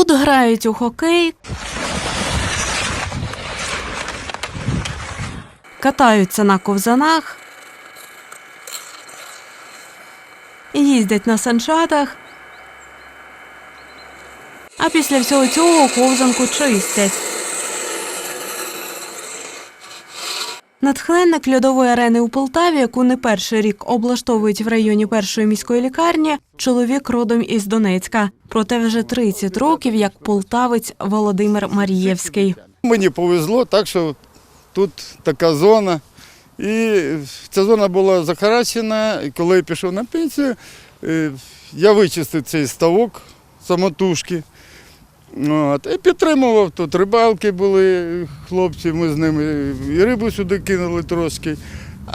Тут грають у хокей, катаються на ковзанах, їздять на санчатах. А після всього цього ковзанку чистять. Натхненник льодової арени у Полтаві, яку не перший рік облаштовують в районі першої міської лікарні, чоловік родом із Донецька. Проте вже 30 років як полтавець Володимир Марієвський. Мені повезло, так що тут така зона. І ця зона була захарачена. І коли я пішов на пенсію, е, я вичистив цей ставок самотужки. От, і підтримував тут. Рибалки були, хлопці, ми з ними і рибу сюди кинули трошки.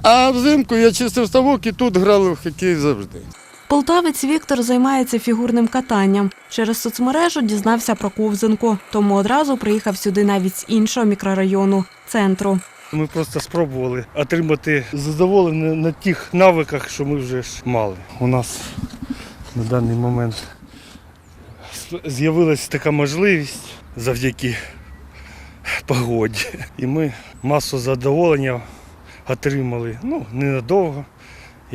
А взимку я чистив ставок і тут грали в хокей завжди. Полтавець Віктор займається фігурним катанням. Через соцмережу дізнався про ковзанку, тому одразу приїхав сюди навіть з іншого мікрорайону центру. Ми просто спробували отримати задоволення на тих навиках, що ми вже ж мали. У нас на даний момент з'явилася така можливість завдяки погоді. І ми масу задоволення отримали. Ну, ненадовго.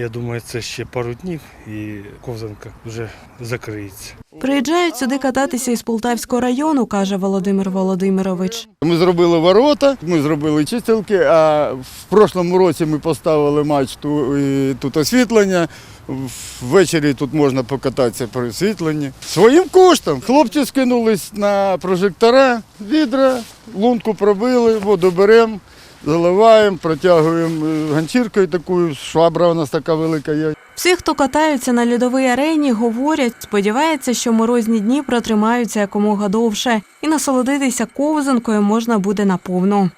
Я думаю, це ще пару днів і ковзанка вже закриється. Приїжджають сюди кататися із Полтавського району, каже Володимир Володимирович. Ми зробили ворота, ми зробили чистилки, а в прошлому році ми поставили мачту і тут освітлення. Ввечері тут можна покататися при освітленні. Своїм коштом. Хлопці скинулись на прожектора, відра, лунку пробили, воду беремо, заливаємо, протягуємо е, ганчіркою такою, швабра у нас така велика є. Всі, хто катаються на льодовій арені, говорять, сподіваються, що морозні дні протримаються якомога довше, і насолодитися ковзанкою можна буде наповну.